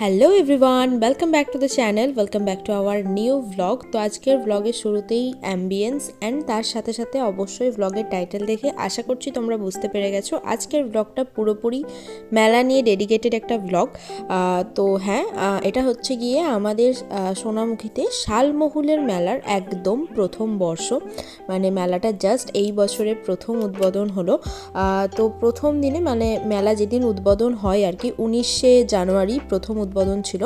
Hello everyone welcome back to the channel welcome back to our new vlog তো আজকের ভ্লগের শুরুতেই ambience and তার সাথে সাথে অবশ্যই ভ্লগের টাইটেল দেখে আশা করছি তোমরা বুঝতে পেরে গেছো। আজকের ভ্লগটা পুরোপুরি মেলা নিয়ে ডেডিকেটেড একটা ভ্লগ তো হ্যাঁ এটা হচ্ছে গিয়ে আমাদের সোনামুখীতে শালমহুলের মেলার একদম প্রথম বর্ষ। মানে মেলাটা জাস্ট এই বছরের প্রথম উদ্বোধন হলো। তো প্রথম দিনে মানে মেলা যেদিন উদ্বোধন হয় আর কি, উনিশে জানুয়ারি প্রথম উদ্বোধন ছিল।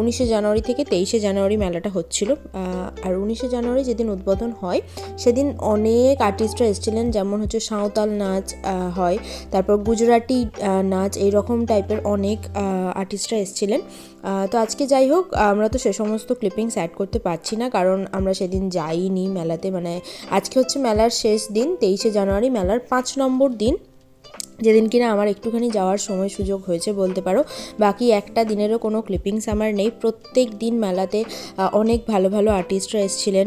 উনিশে জানুয়ারি থেকে তেইশে জানুয়ারি মেলাটা হচ্ছিল। আর উনিশে জানুয়ারি যেদিন উদ্বোধন হয়, সেদিন অনেক আর্টিস্টরা এসেছিলেন। যেমন হচ্ছে সাঁওতাল নাচ হয়। তারপর গুজরাটি নাচ এই রকম টাইপের অনেক আর্টিস্টরা এসেছিলেন। তো আজকে যাই হোক, আমরা তো সে সমস্ত ক্লিপিংস অ্যাড করতে পারছি না। কারণ আমরা সেদিন যাইনি মেলাতে। মানে আজকে হচ্ছে মেলার শেষ দিন, তেইশে জানুয়ারি মেলার পাঁচ নম্বর দিন। যেদিন কিনা আমার একটুখানি যাওয়ার সময় সুযোগ হয়েছে বলতে পারো, বাকি একটা দিনেরও কোনো ক্লিপিংস আমার নেই। প্রত্যেক দিন মেলাতে অনেক ভালো ভালো আর্টিস্টরা এসেছিলেন।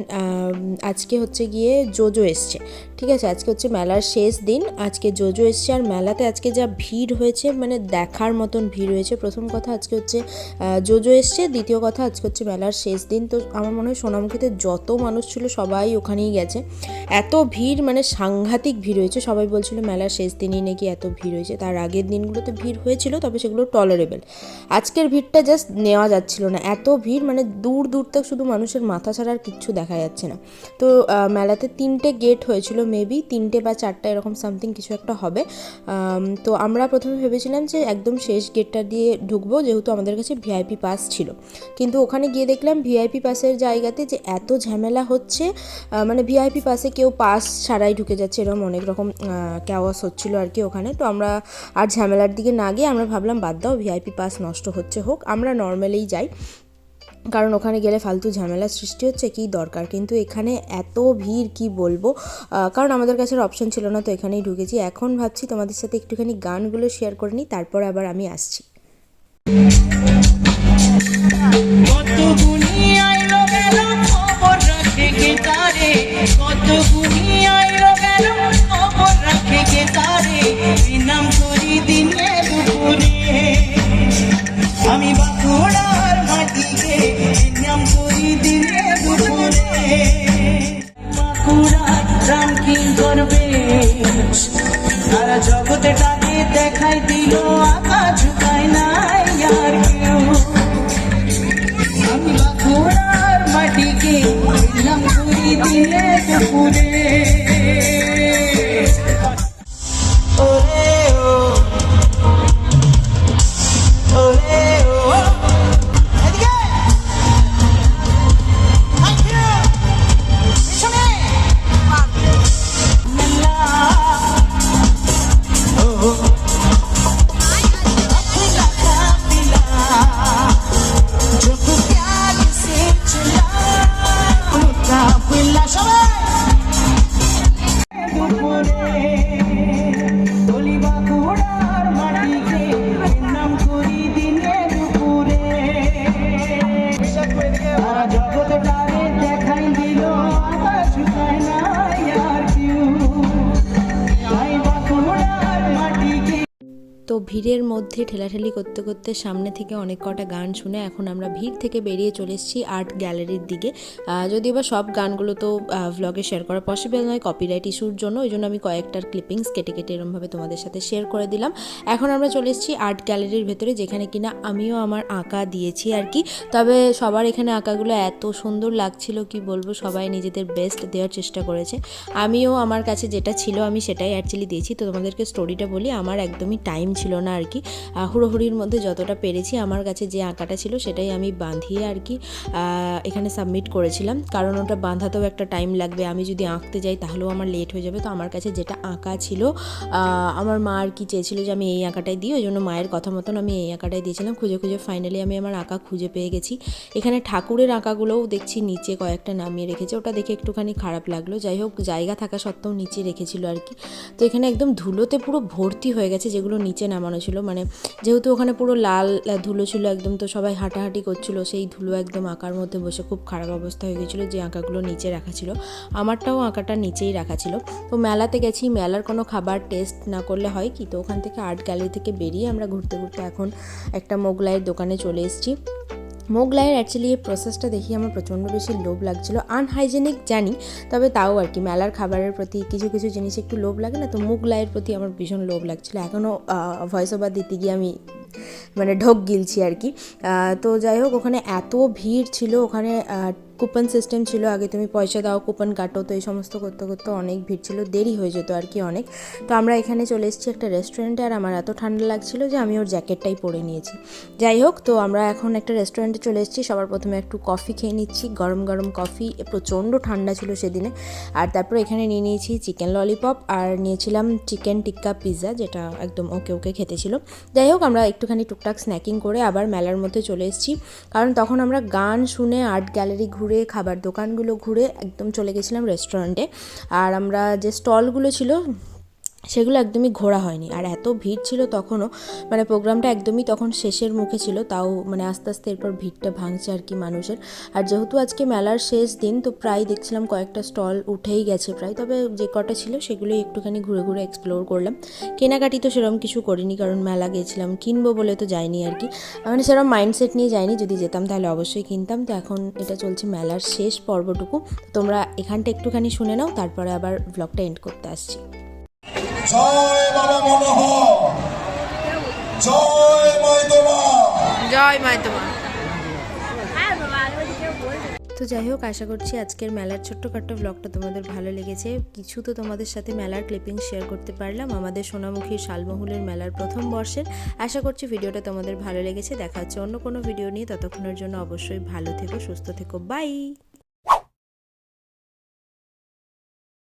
আজকে হচ্ছে গিয়ে জোজো এসছে। ঠিক আছে, আজকে হচ্ছে মেলার শেষ দিন। আজকে জোজো এসছে আর মেলাতে আজকে যা ভিড় হয়েছে মানে দেখার মতন ভিড় হয়েছে। প্রথম কথা আজকে হচ্ছে জোজো এসছে, দ্বিতীয় কথা আজকে হচ্ছে মেলার শেষ দিন। তো আমার মনে হয় সোনামুখীতে যত মানুষ ছিল সবাই ওখানেই গেছে। এত ভিড় মানে সাংঘাতিক ভিড় হয়েছে। সবাই বলছিল মেলার শেষ দিনই নাকি এত ভিড় হয়েছে। তার আগের দিনগুলোতে ভিড় হয়েছিল, তবে সেগুলো টলারেবল আজকের ভিড়টা জাস্ট নেওয়া যাচ্ছিল না। এত ভিড় মানে দূর দূর তক শুধু মানুষের মাথা ছাড়া আর কিচ্ছু দেখা যাচ্ছে না। তো মেলাতে তিনটে গেট হয়েছিল। মেবি তিনটে বা চারটা এরকম সামথিং কিছু একটা হবে। তো আমরা প্রথমে ভেবেছিলাম যে একদম শেষ গেটটা দিয়ে ঢুকবো, যেহেতু আমাদের কাছে ভিআইপি পাস ছিল। কিন্তু ওখানে গিয়ে দেখলাম ভিআইপি পাসের জায়গাতে যে এত ঝামেলা হচ্ছে মানে ভিআইপি পাসে কেউ পাস ছাড়াই ঢুকে যাচ্ছে এরকম অনেক রকম ক্যাওয়াস হচ্ছিল আর কি ওখানে। তো আমরা আর ঝামেলার দিকে না গিয়ে আমরা ভাবলাম বাদ দাও ভিআইপি পাস নষ্ট হচ্ছে হোক, আমরা নর্মালেই যাই। কারণ ওখানে গেলে ফালতু ঝামেলা সৃষ্টি হচ্ছে, কি দরকার? কিন্তু এখানে এত ভিড়, কি বলব? কারণ আমাদের কাছে অপশন ছিল না, তো এখানেই ঢুকেছি। এখন ভাবছি তোমাদের সাথে একটুখানি গানগুলো শেয়ার করে নিই, তারপর আবার আমি আসছি। কত আইলো গেল খবর রাখে তারে কত করি তো ভিড়ের মধ্যে ঠেলাঠেলি করতে করতে সামনে থেকে অনেক কটা গান শুনে এখন আমরা ভিড় থেকে বেরিয়ে চলে এসেছি আর্ট গ্যালারির দিকে। যদিও বা সব গানগুলো তো ভ্লগে শেয়ার করা পসিবল নয় কপিরাইট ইস্যুর জন্য, ওই জন্য আমি কয়েকটার ক্লিপিংস কেটে কেটে এরমভাবে তোমাদের সাথে শেয়ার করে দিলাম। এখন আমরা চলে এসেছি আর্ট গ্যালারির ভেতরে, যেখানে কিনা আমিও আমার আঁকা দিয়েছি আর কি। তবে সবার এখানে আঁকাগুলো এত সুন্দর লাগছিল, কি বলব, সবাই নিজেদের বেস্ট দেওয়ার চেষ্টা করেছে। আমিও আমার কাছে যেটা ছিল, আমি সেটাই অ্যাকচুয়ালি দিয়েছি। তো তোমাদেরকে স্টোরিটা বলি, আমার একদমই টাইম ছিল না আর কি। হুড়োহুড়ির মধ্যে যতটা পেরেছি আমার কাছে যে আঁকাটা ছিল সেটাই আমি বাঁধিয়ে আর কি এখানে সাবমিট করেছিলাম। কারণ ওটা বাঁধাতেও একটা টাইম লাগবে। আমি যদি আঁকতে যাই তাহলেও আমার লেট হয়ে যাবে। তো আমার কাছে যেটা আঁকা ছিল আমার মা আর কি চেয়েছিল যে আমি এই আঁকাটাই দিই। ওই জন্য মায়ের কথা মতন আমি এই আঁকাটাই দিয়েছিলাম। খুঁজে খুঁজে ফাইনালি আমি আমার আঁকা খুঁজে পেয়ে গেছি। এখানে ঠাকুরের আঁকাগুলোও দেখছি নিচে কয়েকটা নামিয়ে রেখেছে। ওটা দেখে একটুখানি খারাপ লাগল। যাই হোক, জায়গা থাকা সত্ত্বেও নিচে রেখেছিল আর কি। তো এখানে একদম ধুলোতে পুরো ভর্তি হয়ে গেছে। যেগুলো নিচে নামানো ছিল। মানে যেহেতু ওখানে পুরো লাল ধুলো ছিল একদম, তো সবাই হাঁটাহাঁটি করছিল, সেই ধুলো একদম আঁকার মধ্যে বসে খুব খারাপ অবস্থা হয়ে গেছিল যে আঁকাগুলো নিচে রাখা ছিল। আমারটাও আঁকাটা নিচেই রাখা ছিল। তো মেলাতে গেছি, মেলার কোনো খাবার টেস্ট না করলে হয় কি? তো ওখান থেকে আর্ট গ্যালারি থেকে বেরিয়ে আমরা ঘুরতে ঘুরতে এখন একটা মোগলাইয়ের দোকানে চলে এসেছি। মোগলাইয়ের অ্যাকচুয়ালি এই প্রসেসটা দেখি আমার প্রচণ্ড বেশি লোভ লাগছিল। আনহাইজেনিক জানি, তবে তাও আর কি, মেলার খাবারের প্রতি কিছু কিছু জিনিস একটু লোভ লাগে না, তো মোগলাইয়ের প্রতি আমার ভীষণ লোভ লাগছিল। এখনও ভয়েস ওভার দিতে গিয়ে আমি মানে ঢোক গিলছি আর কি। তো যাই হোক, ওখানে এত ভিড় ছিল, ওখানে কুপন সিস্টেম ছিল, আগে তুমি পয়সা দাও কুপন কাটো, তো এই সমস্ত করতে করতে অনেক ভিড় ছিল, দেরি হয়ে যেত আর কি অনেক। তো আমরা এখানে চলে এসেছি একটা রেস্টুরেন্টে আর আমার এত ঠান্ডা লাগছিল যে আমি ওর জ্যাকেটটাই পরে নিয়েছি। যাই হোক, তো আমরা এখন একটা রেস্টুরেন্টে চলে এসেছি, সবার প্রথমে একটু কফি খেয়ে নিচ্ছি, গরম গরম কফি প্রচণ্ড ঠান্ডা ছিল সেদিনে। আর তারপর এখানে নিয়ে নিয়েছি চিকেন ললিপপ আর নিয়েছিলাম চিকেন টিক্কা পিৎজা যেটা একদম ওকে ওকে খেতে ছিল। যাই হোক, আমরা একটুখানি টুকটাক স্ন্যাকিং করে আবার মেলার মধ্যে চলে এসেছি। কারণ তখন আমরা গান শুনে আর্ট গ্যালারি ঘুরে খাবার দোকানগুলো ঘুরে একদম চলে গেছিলাম রেস্টুরেন্টে আর আমরা যে স্টলগুলো ছিল সেগুলো একদমই ঘোরা হয়নি। আর এত ভিড় ছিল তখনও মানে প্রোগ্রামটা একদমই তখন শেষের মুখে ছিল, তাও মানে আস্তে আস্তে এরপর ভিড়টা ভাঙছে আর কি মানুষের। আর যেহেতু আজকে মেলার শেষ দিন, তো প্রায় দেখছিলাম কয়েকটা স্টল উঠেই গেছে প্রায়, তবে যে কটা ছিল সেগুলোই একটুখানি ঘুরে ঘুরে এক্সপ্লোর করলাম। কেনাকাটি তো সেরকম কিছু করিনি, কারণ মেলা গেছিলাম, কিনবো বলে তো যাইনি আর কি। মানে সেরকম মাইন্ডসেট নিয়ে যাইনি, যদি যেতাম তাহলে অবশ্যই কিনতাম। তো এখন এটা চলছে মেলার শেষ পর্বটুকু। তোমরা এখানটা একটুখানি শুনে নাও, তারপরে আবার ব্লগটা এন্ড করতে আসছি। জয় বাবা মনোহর। জয় জয় তো যাই হোক আশা করছি আজকের মেলার ছোট্টখাট্ট ব্লগটা তোমাদের ভালো লেগেছে। কিছু তো তোমাদের সাথে মেলার ক্লিপিং শেয়ার করতে পারলাম। আমাদের সোনামুখী শালমহুলের মেলার প্রথম বর্ষের। আশা করছি ভিডিওটা তোমাদের ভালো লেগেছে। দেখা হচ্ছে অন্য কোনো ভিডিও নিয়ে। ততক্ষণের জন্য অবশ্যই ভালো থেকো সুস্থ থেকো। বাই